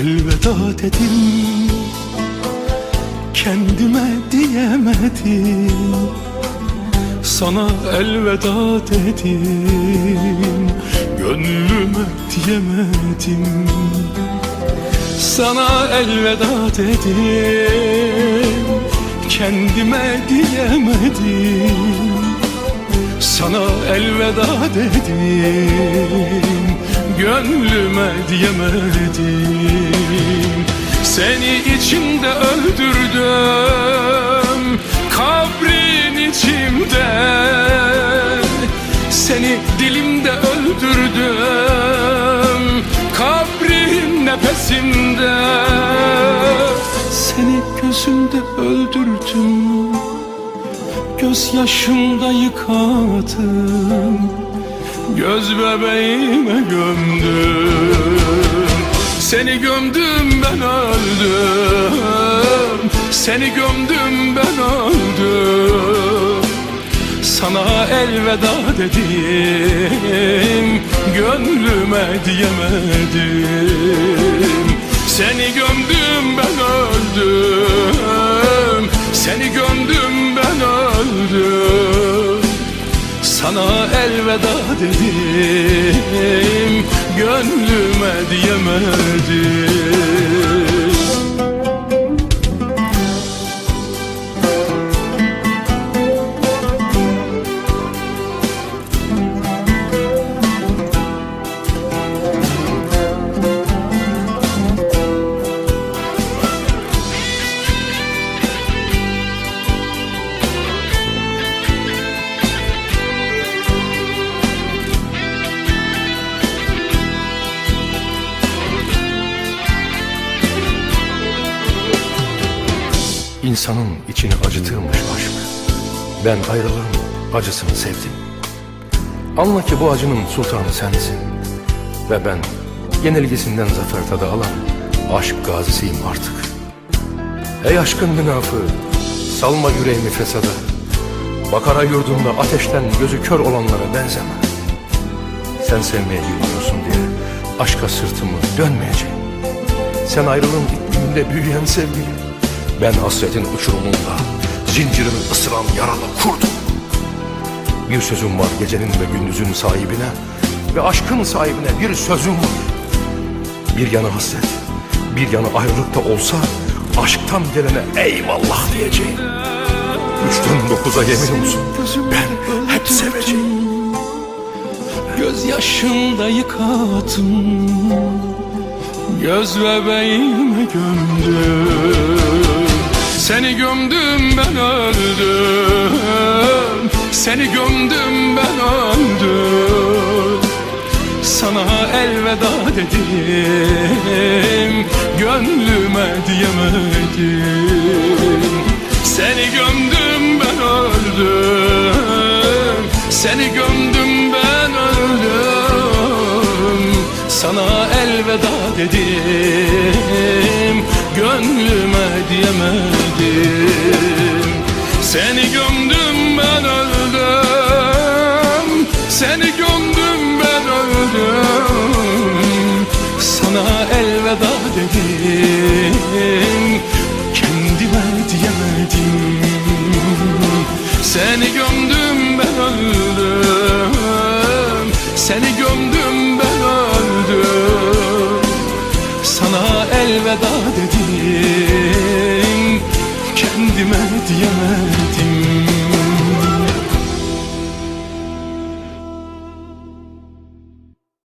elveda dedim Kendime diyemedim. Sana elveda dedim Gönlüme diyemedim. Sana elveda dedim Kendime diyemedim. Sana elveda dedim Gönlüme diyemedim. Seni içimde öldürdüm Kabrin içimde. Seni dilimde öldürdüm Kabrin nefesimde Seni gözümde öldürdüm Göz yaşımda yıkadım Göz bebeğime gömdüm. Seni gömdüm ben öldüm. Seni gömdüm ben öldüm. Sana elveda dedim Gönlüme diyemedim. Seni gömdüm ben öldüm. Seni gömdüm ben öldüm Sana elveda dedim Gönlüme diyemedim İnsanın içini acıtırmış aşk. Ben ayrılığın acısını sevdim. Anla ki bu acının sultanı sensin. Ve ben yenilgisinden zafer tadı alan aşk gazisiyim artık. Ey aşkın münafığı, salma yüreğimi fesada. Bakara yurdunda ateşten gözü kör olanlara benzeme. Sen sevmeye bilmiyorsun diye aşka sırtımı dönmeyeceğim. Sen ayrılığın ikliminde büyüyen sevgili. Ben hasretin uçurumunda zincirimi ısıran yaralı kurdum. Bir sözüm var gecenin ve gündüzün sahibine ve aşkın sahibine bir sözüm var. Bir yanı hasret, bir yanı ayrılıkta olsa aşktan gelene eyvallah diyeceğim. Üçten dokuza yemin olsun ben hep seveceğim. Göz yaşımda yıkadım Göz bebeğime gömdüm Seni gömdüm ben öldüm. Seni gömdüm ben öldüm. Sana elveda dedim Gönlüme diyemedim. Seni gömdüm ben öldüm. Seni gömdüm ben öldüm. Sana elveda dedim Gönlüme diyemedim Seni gömdüm ben öldüm. Seni gömdüm ben öldüm. Sana elveda dedim diyemedim